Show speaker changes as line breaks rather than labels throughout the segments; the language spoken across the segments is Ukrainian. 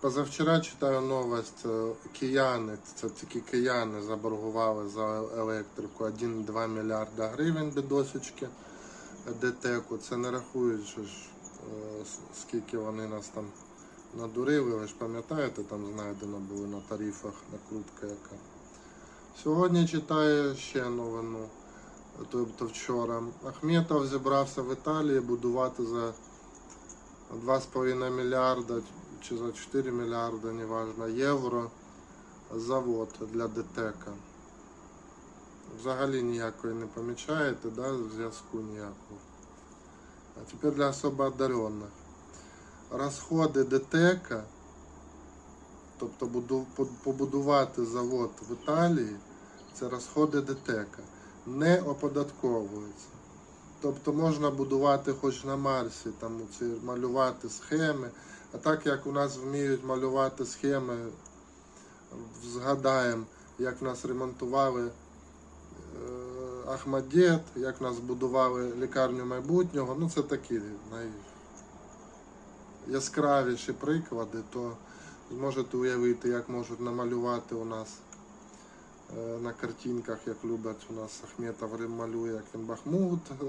Позавчора читаю новость, е, кияни, це тільки кияни заборгували за електрику 1,2 мільярда гривень бідосочки ДТЕКу. Це не ж, е, скільки вони нас там надурили. Ви ж пам'ятаєте, там знайдено були на тарифах накрутка яка. Сьогодні читаю ще новину. Тобто вчора. Ахметов зібрався в Італії будувати за 2,5 мільярда чи за 4 мільярда, неважно, євро завод для ДТЕКа. Взагалі ніякої не помічаєте, да, зв'язку ніякого. А тепер для особо одаренных. Розходи ДТЕКа, тобто буду- побудувати завод в Італії, це розходи ДТЕКа, не оподатковуються. Тобто можна будувати хоч на Марсі, там малювати схеми. А так як у нас вміють малювати схеми, згадаємо, як в нас ремонтували е, Ахмадєт, як в нас будували лікарню майбутнього, ну це такі найяскравіші приклади, то зможете уявити, як можуть намалювати у нас е, на картинках, як люблять у нас Ахметов малює, як він Бахмут е,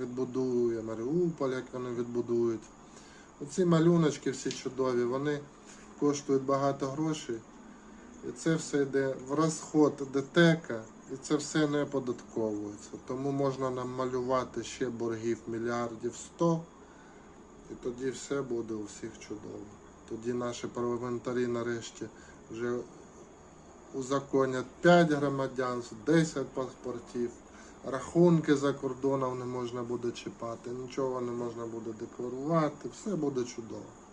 відбудує, Маріуполь, як вони відбудують. Оці малюночки всі чудові, вони коштують багато грошей. І це все йде в розход ДТЕКа, і це все не оподатковується. Тому можна нам малювати ще боргів мільярдів 100, і тоді все буде у всіх чудово. Тоді наші парламентарі нарешті вже узаконять 5 громадянств, 10 паспортів, рахунки за кордоном не можна буде чіпати, нічого не можна буде декларувати, все буде чудово.